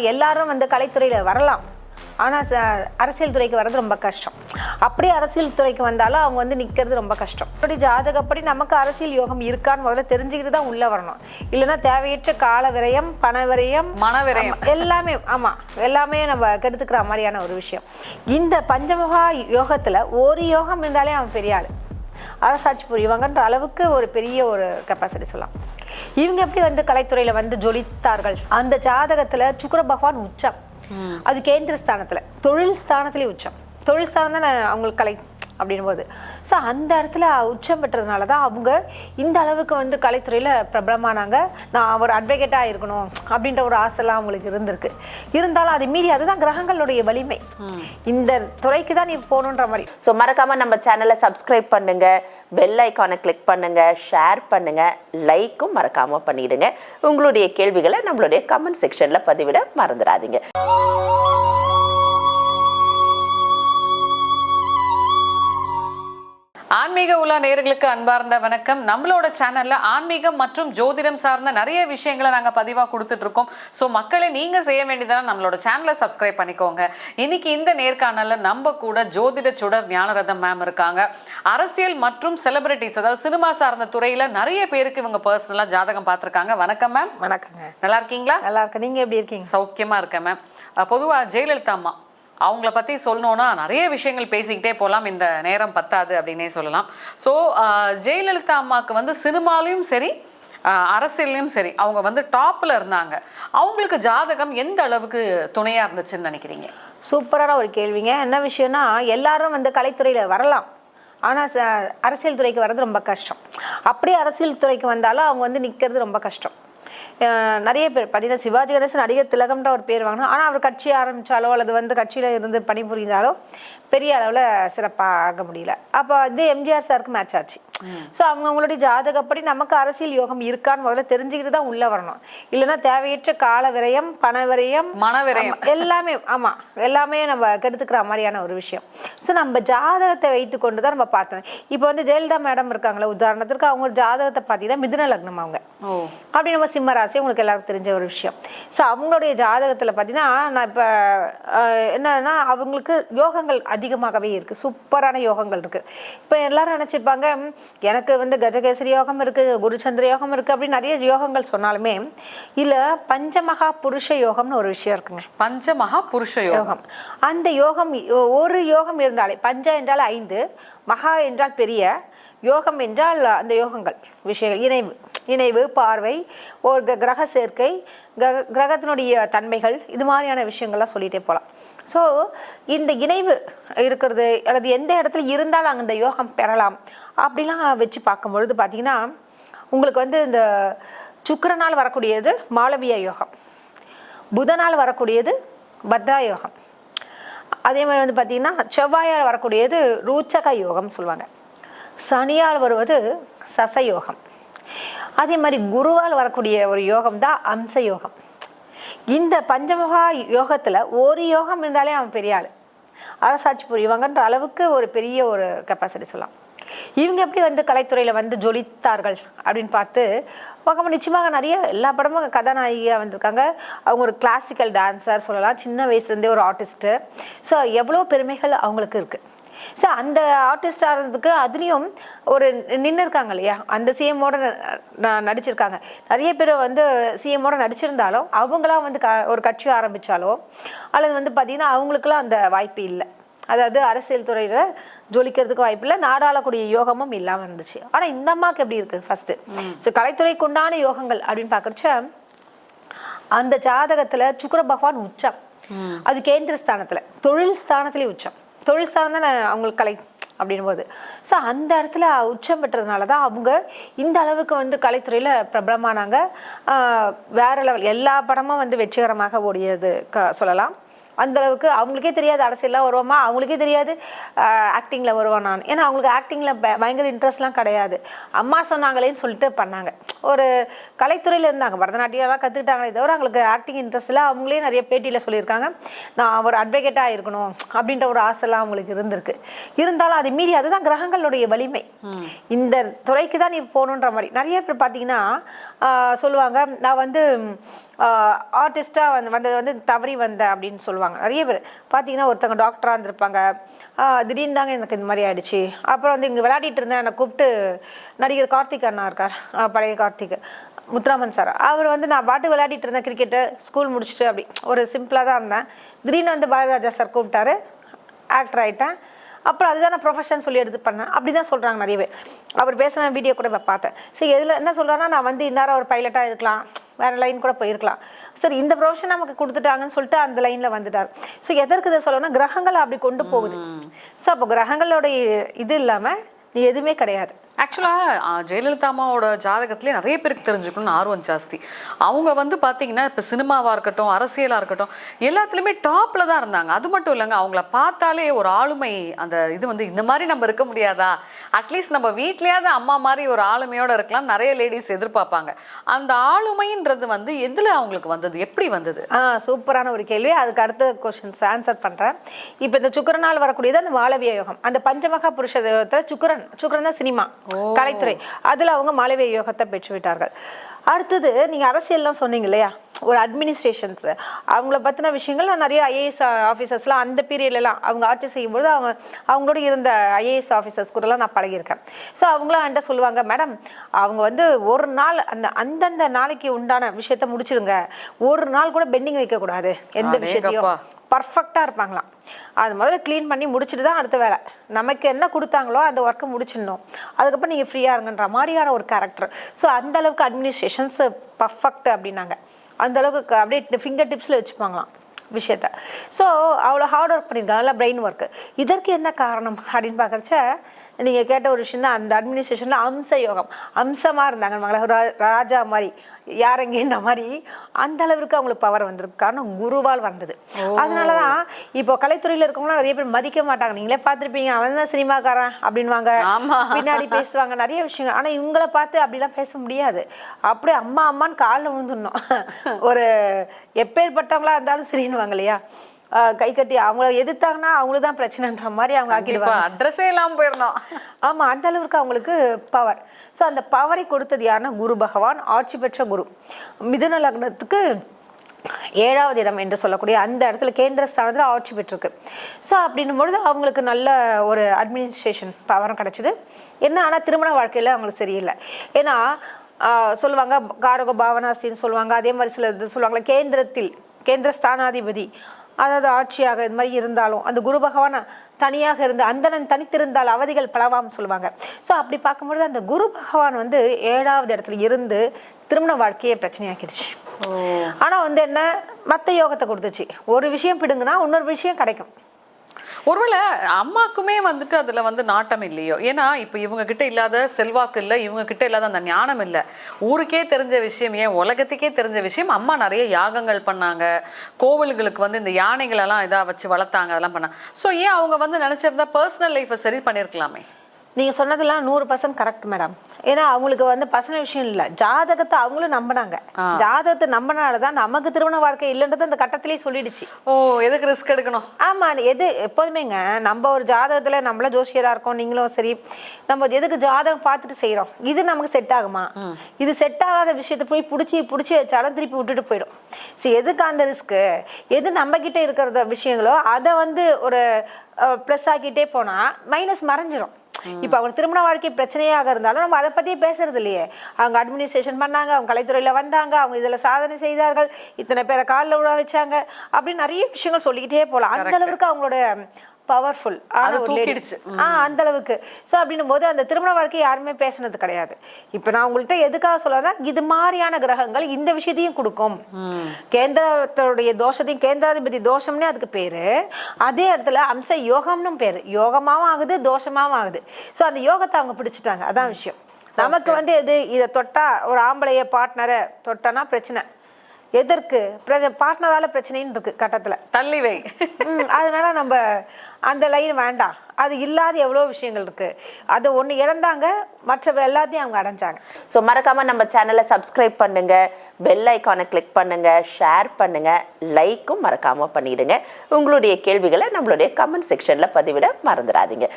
எல்லாரும் வந்து கலைத்துறையில் வரலாம். ஆனால் அரசியல் துறைக்கு வர்றது ரொம்ப கஷ்டம். அப்படியே அரசியல் துறைக்கு வந்தாலும் அவங்க வந்து நிற்கிறது ரொம்ப கஷ்டம். அப்படி ஜாதகப்படி நமக்கு அரசியல் யோகம் இருக்கான்னு முதல்ல தெரிஞ்சுக்கிட்டு தான் உள்ளே வரணும். இல்லைன்னா தேவையற்ற கால விரயம் பண விரயம் மன விரயம். ஆமா, எல்லாமே ஆமாம் எல்லாமே நம்ம கெடுத்துக்கிற மாதிரியான ஒரு விஷயம். இந்த பஞ்சமுகா யோகத்தில் ஒரு யோகம் இருந்தாலே அவன் பெரிய ஆள். அரசாட்சி புரியுவாங்கன்ற அளவுக்கு ஒரு பெரிய ஒரு கெப்பாசிட்டி சொல்லலாம். இவங்க எப்படி வந்து கலைத்துறையில் வந்து ஜொலித்தார்கள்? அந்த ஜாதகத்தில் சுக்கிர பகவான் உச்சம். அது கேந்திர ஸ்தானத்தில் தொழில் ஸ்தானத்திலே உச்சம். தொழில் ஸ்தானம் தானே அவங்களுக்கு கலை? அப்படின்னும் போது ஸோ அந்த இடத்துல உச்சம் பெற்றதுனால தான் அவங்க இந்த அளவுக்கு வந்து கலைத்துறையில் பிரபலமானாங்க. நான் ஒரு அட்வொகேட்டாக இருக்கணும் அப்படின்ற ஒரு ஆசைலாம் அவங்களுக்கு இருந்திருக்கு. இருந்தாலும் அதை மீறி அதுதான் கிரகங்களுடைய வலிமை. இந்த துறைக்கு தான் நீ போகணுன்ற மாதிரி. ஸோ மறக்காமல் நம்ம சேனலை சப்ஸ்கிரைப் பண்ணுங்க. பெல் ஐக்கானை கிளிக் பண்ணுங்க. ஷேர் பண்ணுங்க. லைக்கும் மறக்காமல் பண்ணிடுங்க. உங்களுடைய கேள்விகளை நம்மளுடைய கமெண்ட் செக்ஷனில் பதிவிட மறந்துடாதீங்க. ஆன்மீக உலா நேயர்களுக்கு அன்பார்ந்த வணக்கம். நம்மளோட சேனல்ல ஆன்மீகம் மற்றும் ஜோதிடம் சார்ந்த நிறைய விஷயங்களை நாங்க பதிவா கொடுத்துட்டு இருக்கோம் ஸோ மக்களை நீங்க செய்ய வேண்டியதான நம்மளோட சேனலை சப்ஸ்கிரைப் பண்ணிக்கோங்க. இன்னைக்கு இந்த நேர்காணல்ல நம்ம கூட ஜோதிட சுடர் ஞானரதம் மேம் இருக்காங்க. அரசியல் மற்றும் செலிபிரிட்டிஸ் அதாவது சினிமா சார்ந்த துறையில நிறைய பேருக்கு இவங்க பர்சனலா ஜாதகம் பார்த்திருக்காங்க. வணக்கம் மேம் வணக்கங்க. நல்லா இருக்கீங்களா? நல்லா இருக்கேன். நீங்கள் எப்படி இருக்கீங்க? சௌக்கியமா இருக்கேன் மேம் பொதுவா ஜெயலலிதா அம்மா. அவங்கள பற்றி சொல்லணும்னா நிறைய விஷயங்கள் பேசிக்கிட்டே போகலாம் இந்த நேரம் பத்தாது அப்படின்னே சொல்லலாம். ஸோ ஜெயலலிதா அம்மாவுக்கு வந்து சினிமாலையும் சரி அரசியல்லையும் சரி அவங்க வந்து டாப்பில் இருந்தாங்க. அவங்களுக்கு ஜாதகம் எந்த அளவுக்கு துணையாக இருந்துச்சுன்னு நினைக்கிறீங்க? சூப்பரான ஒரு கேள்விங்க. என்ன விஷயம்னா எல்லாரும் வந்து கலைத்துறையில் வரலாம். ஆனால் அரசியல் துறைக்கு வர்றது ரொம்ப கஷ்டம். அப்படியே அரசியல் துறைக்கு வந்தாலும் அவங்க வந்து நிற்கிறது ரொம்ப கஷ்டம். நிறைய பேர் பார்த்தீங்கன்னா சிவாஜி கணேசன் நடிகர் திலகம்ன்ற ஒரு பேர் வாங்கினா ஆனால் அவர் கட்சி ஆரம்பித்தாலோ அல்லது வந்து கட்சியில் இருந்து பணிபுரிந்தாலோ பெரிய அளவில் சிறப்பாக ஆக முடியல. அப்போ இது எம்ஜிஆர் சாருக்கு மேட்ச் ஆச்சு. ஸோ அவங்க அவங்களுடைய ஜாதகப்படி நமக்கு அரசியல் யோகம் இருக்கான்னு முதல்ல தெரிஞ்சுக்கிட்டு தான் உள்ளே வரணும். இல்லைன்னா தேவையற்ற கால விரயம் பண விரயம் மன விரயம். எல்லாமே ஆமாம் எல்லாமே நம்ம கெடுத்துக்கிற மாதிரியான ஒரு விஷயம். ஸோ நம்ம ஜாதகத்தை வைத்து கொண்டு தான் நம்ம பார்த்தோம் இப்போ வந்து ஜெயலலிதா மேடம் இருக்காங்களே உதாரணத்திற்கு அவங்க ஒரு ஜாதகத்தை பார்த்தீங்கன்னா மிதுன லக்னம் அவங்க. அப்படி நம்ம சிம்ம ராசி உங்களுக்கு எல்லாருக்கும் தெரிஞ்ச ஒரு விஷயம். ஸோ அவங்களுடைய ஜாதகத்தில் பார்த்தீங்கன்னா நான் இப்போ என்னன்னா அவங்களுக்கு யோகங்கள் அதிகமாகவே இருக்குது சூப்பரான யோகங்கள் இருக்குது இப்போ எல்லாரும் நினச்சிருப்பாங்க "ம், எனக்கு வந்து கஜகேசரி யோகம் இருக்குது குருச்சந்திர யோகம் இருக்குது அப்படி நிறைய யோகங்கள் சொன்னாலுமே இல்லை பஞ்சமகா புருஷ யோகம்னு ஒரு விஷயம் இருக்குங்க. பஞ்சமகா புருஷ யோகம். அந்த யோகம் ஒரு யோகம் இருந்தாலே பஞ்ச என்றால் ஐந்து மகா என்றால் பெரிய யோகம் என்றால் அந்த யோகங்கள் விஷயங்கள் இணைவு இணைவு பார்வை ஒரு கிரக சேர்க்கை கிரக கிரகத்தினுடைய தன்மைகள் இது மாதிரியான விஷயங்கள்லாம் சொல்லிகிட்டே போகலாம் ஸோ இந்த இணைவு இருக்கிறது அல்லது எந்த இடத்துல இருந்தால் அங்கே இந்த யோகம் பெறலாம் அப்படிலாம் வச்சு பார்க்கும்பொழுது பார்த்தீங்கன்னா உங்களுக்கு வந்து இந்த சுக்கரனால் வரக்கூடியது மாளவிய யோகம் புதனால் வரக்கூடியது பத்ரா யோகம். அதே மாதிரி வந்து பார்த்திங்கன்னா செவ்வாயால் வரக்கூடியது ரூச்சக யோகம்னு சொல்லுவாங்க. சனியால் வருவது சச யோகம் அதே மாதிரி குருவால் வரக்கூடிய ஒரு யோகம் தான் அம்ச யோகம் இந்த பஞ்சமுகா யோகத்தில் ஒரு யோகம் இருந்தாலே அவன் பெரிய ஆள். அரசாட்சி புரிவாங்கன்ற அளவுக்கு ஒரு பெரிய ஒரு கெப்பாசிட்டி சொல்லலாம். இவங்க எப்படி வந்து கலைத்துறையில் வந்து ஜொலித்தார்கள் அப்படின்னு பார்த்து பார்க்கும்போது நிச்சயமாக நிறைய எல்லா படமும் கதாநாயகியாக வந்திருக்காங்க. அவங்க ஒரு கிளாசிக்கல் டான்ஸர் சொல்லலாம். சின்ன வயசுலேருந்தே ஒரு ஆர்டிஸ்ட்டு ஸோ எவ்வளோ பெருமைகள் அவங்களுக்கு இருக்குது ஸோ அந்த ஆர்டிஸ்டாக இருந்ததுக்கு அதுலேயும் ஒரு நின்று இருக்காங்க இல்லையா? அந்த சிஎம்மோட நடிச்சிருக்காங்க. நிறைய பேர் வந்து சிஎம்மோட நடிச்சிருந்தாலும் அவங்களாம் வந்து க ஒரு கட்சி ஆரம்பித்தாலோ அல்லது வந்து பார்த்திங்கன்னா அவங்களுக்குலாம் அந்த வாய்ப்பு இல்லை. அதாவது அரசியல் துறையில் ஜொலிக்கிறதுக்கு வாய்ப்பு இல்லை நாடாளக்கூடிய யோகமும் இல்லாமல் இருந்துச்சு. ஆனால் இந்த அம்மாவுக்கு எப்படி இருக்குது ஃபஸ்ட்டு ஸோ கலைத்துறைக்கு உண்டான யோகங்கள் அப்படின்னு பார்க்குறச்ச அந்த ஜாதகத்துல சுக்கிர பகவான் உச்சம். அது கேந்திர ஸ்தானத்துல தொழில் ஸ்தானத்திலே உச்சம். தொழில் சார்ந்த அவங்களுக்கு கலை அப்படின்னும் போது ஸோ அந்த இடத்துல உச்சம் பெற்றதுனால தான் அவங்க இந்த அளவுக்கு வந்து கலைத்துறையில் பிரபலமானாங்க. வேற லெவல் எல்லா படமும் வந்து வெற்றிகரமாக ஓடியது க சொல்லலாம். அந்த அளவுக்கு அவங்களுக்கே தெரியாது அரசியல்லாம் வருவோமா? அவங்களுக்கே தெரியாது ஆக்டிங்கில் வருவான் நான். ஏன்னா அவங்களுக்கு ஆக்டிங்கில் பயங்கர இன்ட்ரெஸ்ட்லாம் கிடையாது. அம்மா சொன்னாங்களேன்னு சொல்லிட்டு பண்ணாங்க. ஒரு கலைத்துறையில் இருந்தாங்க. பரதநாட்டியம்லாம் கற்றுக்கிட்டாங்களே தவிர அவங்களுக்கு ஆக்டிங் இன்ட்ரெஸ்ட் இல்லை அவங்களே நிறைய பேட்டியில் சொல்லியிருக்காங்க. நான் ஒரு அட்வொகேட்டாக இருக்கணும் அப்படின்ற ஒரு ஆசைலாம் அவங்களுக்கு இருந்திருக்கு. இருந்தாலும் அதை மீறி அதுதான் கிரகங்களுடைய வலிமை. இந்த துறைக்கு தான் நீ போகணுன்ற மாதிரி. நிறைய பேர் பார்த்தீங்கன்னா சொல்லுவாங்க நான் வந்து ஆர்டிஸ்டாக வந்து வந்தது வந்து தவறி வந்தேன் அப்படின்னு சொல்லுவாங்க. நிறைய பேர். பார்த்தீங்கன்னா ஒருத்தவங்க டாக்டராக இருந்திருப்பாங்க. திடீர்னு தாங்க எனக்கு இந்த மாதிரி ஆயிடுச்சு. அப்புறம் வந்து இங்கே விளையாடிட்டு இருந்தேன். என்னை கூப்பிட்டு நடிகர் கார்த்திக் அண்ணா இருக்கார். பழைய கார்த்திக் முத்துராமன் சார். அவர் வந்து நான் பாட்டு விளையாடிட்டு இருந்தேன் கிரிக்கெட்டு ஸ்கூல் முடிச்சுட்டு அப்படி ஒரு சிம்பிளாக தான் இருந்தேன். திடீர்னு வந்து பாரதிராஜா சார் கூப்பிட்டாரு. ஆக்டர் ஆகிட்டேன் அப்புறம் அதுதான் நான் ப்ரொஃபஷன் சொல்லி எடுத்து பண்ணேன். அப்படி தான் சொல்கிறாங்க நிறைய பேர். அவர் பேசின வீடியோ கூட நான் பார்த்தேன். சரி எதில் என்ன சொல்கிறான்னா நான் வந்து இந்நேரம் ஒரு பைலட்டாக இருக்கலாம். வேறு லைன் கூட போயிருக்கலாம். சரி இந்த ப்ரொஃபஷன் நமக்கு கொடுத்துட்டாங்கன்னு சொல்லிட்டு அந்த லைனில் வந்துட்டார். ஸோ எதற்கு இதை சொல்லணும்னா கிரகங்கள் அப்படி கொண்டு போகுது. ஸோ அப்போ கிரகங்களோட இது இல்லாமல் நீ எதுவுமே கிடையாது. ஆக்சுவலாக ஜெயலலிதா அம்மாவோட ஜாதகத்திலே நிறைய பேருக்கு தெரிஞ்சுக்கணும்னு ஆர்வம் ஜாஸ்தி. அவங்க வந்து பார்த்தீங்கன்னா இப்போ சினிமாவாக இருக்கட்டும் அரசியலாக இருக்கட்டும் எல்லாத்துலேயுமே டாப்பில் தான் இருந்தாங்க. அது மட்டும் இல்லைங்க அவங்கள பார்த்தாலே ஒரு ஆளுமை அந்த இது வந்து இந்த மாதிரி நம்ம இருக்க முடியாதா? அட்லீஸ்ட் நம்ம வீட்லேயாவது அம்மா மாதிரி ஒரு ஆளுமையோட இருக்கலாம் நிறைய லேடிஸ் எதிர்பார்ப்பாங்க. அந்த ஆளுமைன்றது வந்து எதில் அவங்களுக்கு வந்தது? எப்படி வந்தது? ஆ சூப்பரான ஒரு கேள்வி. அதுக்கு அடுத்த கொஷின்ஸ் ஆன்சர் பண்ணுறேன் இப்போ இந்த சுக்கரனால் வரக்கூடியது அந்த வாழவிய யோகம். அந்த பஞ்சமகா புருஷ தெய்வத்தில் சுக்கரன் சுக்கரன் தான் சினிமா. கலைத்துறை. அதில் அவங்க மாளவிய யோகத்தை பெற்று விட்டார்கள் அடுத்தது நீங்கள் அரசியல்லாம் சொன்னீங்க இல்லையா? ஒரு அட்மினிஸ்ட்ரேஷன்ஸ் அவங்கள பற்றின விஷயங்கள் நான் நிறைய ஐஏஎஸ் ஆஃபீஸர்ஸ்லாம் அந்த பீரியட்லலாம் அவங்க ஆட்சி செய்யும்போது அவங்க அவங்களோட இருந்த ஐஏஎஸ் ஆஃபீஸர்ஸ் கூடலாம் நான் பழகியிருக்கேன். ஸோ அவங்களாம் என்கிட்ட சொல்லுவாங்க மேடம் அவங்க வந்து ஒரு நாள் அந்த அந்தந்த நாளைக்கு உண்டான விஷயத்த முடிச்சிடுங்க ஒரு நாள் கூட பெண்டிங் வைக்கக்கூடாது எந்த விஷயத்தையும். பர்ஃபெக்டாக இருப்பாங்களாம். அது முதல்ல க்ளீன் பண்ணி முடிச்சுட்டு தான் அடுத்த வேலை. நமக்கு என்ன கொடுத்தாங்களோ அந்த ஒர்க்கை முடிச்சிடணும். அதுக்கப்புறம் நீங்கள் ஃப்ரீயாக இருங்கன்ற மாதிரியான ஒரு கேரக்டர் ஸோ அந்த அளவுக்கு அட்மினிஸ்ட்ரேஷன்ஸ் பர்ஃபெக்ட் அப்படின்னாங்க. அந்த அளவுக்கு அப்படியே ஃபிங்கர் டிப்ஸில் வச்சுப்பாங்களாம். விஷயத்த. ஸோ அவ்வளோ ஹார்ட் ஒர்க் பண்ணியிருக்காங்க. நல்லா பிரெயின் ஒர்க்கு இதற்கு என்ன காரணம்? அப்படின்னு பார்க்குறச்ச நீங்கள் கேட்ட ஒரு விஷயம் தான். அந்த அட்மினிஸ்ட்ரேஷனில் அம்ச யோகம். அம்சமாக இருந்தாங்க மகள ரா- ராஜா மாதிரி யாரெங்கன்ற மாதிரி அந்த அளவிற்கு அவங்களுக்கு பவர் வந்திருக்கு. காரணம் குருவால் வந்தது. அதனால தான் இப்போ கலைத்துறையில் இருக்கவங்களாம் நிறைய பேர் மதிக்க மாட்டாங்க. நீங்களே பார்த்துருப்பீங்க அவன் தான் சினிமாக்காரன் அப்படின்வாங்க. பின்னாடி பேசுவாங்க நிறைய விஷயங்கள். ஆனால் இவங்கள பார்த்து அப்படிலாம் பேச முடியாது. அப்படியே அம்மா அம்மான்னு காலில் விழுந்துடணும். ஒரு எப்பேற்பட்டவங்களா இருந்தாலும் சரின்னுவாங்க இல்லையா? கை கட்டி அவங்கள எதிர்த்தாங்கன்னா அவங்களுக்கு தான் பிரச்சனைன்ற மாதிரி அவங்க ஆக்கிடுவாங்க. அட்ரஸே இல்லாமல் போயிடணும். ஆமா அந்த அளவுக்கு அவங்களுக்கு பவர் ஸோ அந்த பவரை கொடுத்தது யாருன்னா குரு பகவான் ஆட்சி பெற்ற குரு. மிதுன லக்னத்துக்கு ஏழாவது இடம் என்று சொல்லக்கூடிய அந்த இடத்துல கேந்திர ஸ்தானத்தில் ஆட்சி பெற்றிருக்கு. ஸோ அப்படின்னும் பொழுது அவங்களுக்கு நல்ல ஒரு அட்மினிஸ்ட்ரேஷன் பவரும் கிடச்சிது. என்ன ஆனால் திருமண வாழ்க்கையில் அவங்களுக்கு சரியில்லை. ஏன்னா சொல்லுவாங்க காரக பாவனாஸ்தின்னு சொல்லுவாங்க. அதே மாதிரி சில இது சொல்லுவாங்களே கேந்திரத்தில் கேந்திர ஸ்தானாதிபதி. அதாவது ஆட்சியாக இது மாதிரி இருந்தாலும் அந்த குரு பகவான் தனியாக இருந்து அந்தணன் தனித்திருந்தால் அவதிகள் பலவாம் சொல்லுவாங்க. ஸோ அப்படி பார்க்கும்பொழுது அந்த குரு பகவான் வந்து ஏழாவது இடத்துல இருந்து திருமண வாழ்க்கையை பிரச்சனையாக்கிடுச்சு. ஆனா வந்து என்ன? மத்த யோகத்தை கொடுத்துச்சு. ஒரு விஷயம் பிடுங்குனா இன்னொரு விஷயம் கிடைக்கும். ஒருவேளை அம்மாக்குமே வந்துட்டு அதில் வந்து நாட்டம் இல்லையோ? ஏன்னா இப்போ இவங்க கிட்ட இல்லாத செல்வாக்கு இல்லை இவங்க கிட்ட இல்லாத அந்த ஞானம் இல்லை. ஊருக்கே தெரிஞ்ச விஷயம் ஏன் உலகத்துக்கே தெரிஞ்ச விஷயம் அம்மா நிறைய யாகங்கள் பண்ணாங்க. கோவில்களுக்கு வந்து இந்த யானைகளெல்லாம் இதாக வச்சு வளர்த்தாங்க அதெல்லாம் பண்ணாங்க. ஸோ ஏன் அவங்க வந்து நினச்சிருந்தா பர்சனல் லைஃப்பை சரி பண்ணியிருக்கலாமே நீங்க சொன்னதெல்லாம் நூறு பர்சன்ட் கரெக்ட் மேடம் ஏன்னா அவங்களுக்கு வந்து பசங்க விஷயம் இல்லை. ஜாதகத்தை அவங்களும் நம்பினாங்க. ஜாதகத்தை நம்பினால தான் நமக்கு திருமண வாழ்க்கை இல்லைன்றது அந்த கட்டத்திலேயே சொல்லிடுச்சு. ஓ எதுக்கு ரிஸ்க் எடுக்கணும்? ஆமா அது எது எப்போதுமேங்க நம்ம ஒரு ஜாதகத்துல நம்மள ஜோசியரா இருக்கோம் நீங்களும் சரி நம்ம எதுக்கு ஜாதகம் பார்த்துட்டு செய்றோம்? இது நமக்கு செட் ஆகுமா? இது செட் ஆகாத விஷயத்தை போய் பிடிச்சி பிடிச்சி வச்சாலும் திருப்பி விட்டுட்டு போயிடும். சரி எதுக்கு அந்த ரிஸ்க்கு எது நம்ம கிட்ட இருக்கிற விஷயங்களோ அதை வந்து ஒரு ப்ளஸ் ஆக்கிட்டே போனா மைனஸ் மறைஞ்சிரும். இப்போ அவங்க திருமண வாழ்க்கை பிரச்சனையாக இருந்தாலும் நம்ம அதை பத்தியே பேசுறது இல்லையே. அவங்க அட்மினிஸ்ட்ரேஷன் பண்ணாங்க அவங்க கலைத்துறையில வந்தாங்க அவங்க இதுல சாதனை செய்தார்கள் இத்தனை பேரை காலில் விழ வச்சாங்க அப்படின்னு நிறைய விஷயங்கள் சொல்லிக்கிட்டே போகலாம் அந்த அளவுக்கு அவங்களோட பவர்ஃபுல் அது தூக்கிடுச்சு. ஆ அந்த அளவுக்கு ஸோ அப்படின்னும் போது அந்த திருமண வாழ்க்கை யாருமே பேசுனது கிடையாது. இப்போ நான் உங்கள்கிட்ட எதுக்காக சொல்லதான் இது மாதிரியான கிரகங்கள் இந்த விஷயத்தையும் கொடுக்கும். கேந்திரத்தோடைய தோஷத்தையும் கேந்திராதிபதி தோஷம்னே அதுக்கு பேரு. அதே இடத்துல அம்ச யோகம்னு பேரு. யோகமாவும் ஆகுது தோஷமாவும் ஆகுது. ஸோ அந்த யோகத்தை அவங்க பிடிச்சிட்டாங்க. அதான் விஷயம். நமக்கு வந்து எது இதை தொட்டா ஒரு ஆம்பளைய பார்ட்னரை தொட்டனா பிரச்சனை. எதற்கு? பார்ட்னரால பிரச்சனைன்னு இருக்கு கட்டத்துல. தள்ளி வை. அதனால நம்ம அந்த லைன் வேண்டாம் அது இல்லாத எவ்வளோ விஷயங்கள் இருக்கு. அது ஒன்று இழந்தாங்க மற்ற எல்லாத்தையும் அவங்க அடைஞ்சாங்க. ஸோ மறக்காம நம்ம சேனலை சப்ஸ்கிரைப் பண்ணுங்க. பெல் ஐக்கானை கிளிக் பண்ணுங்க. ஷேர் பண்ணுங்க. லைக்கும் மறக்காம பண்ணிடுங்க. உங்களுடைய கேள்விகளை நம்மளுடைய கமெண்ட் செக்ஷன்ல பதிவிட மறந்துடாதீங்க.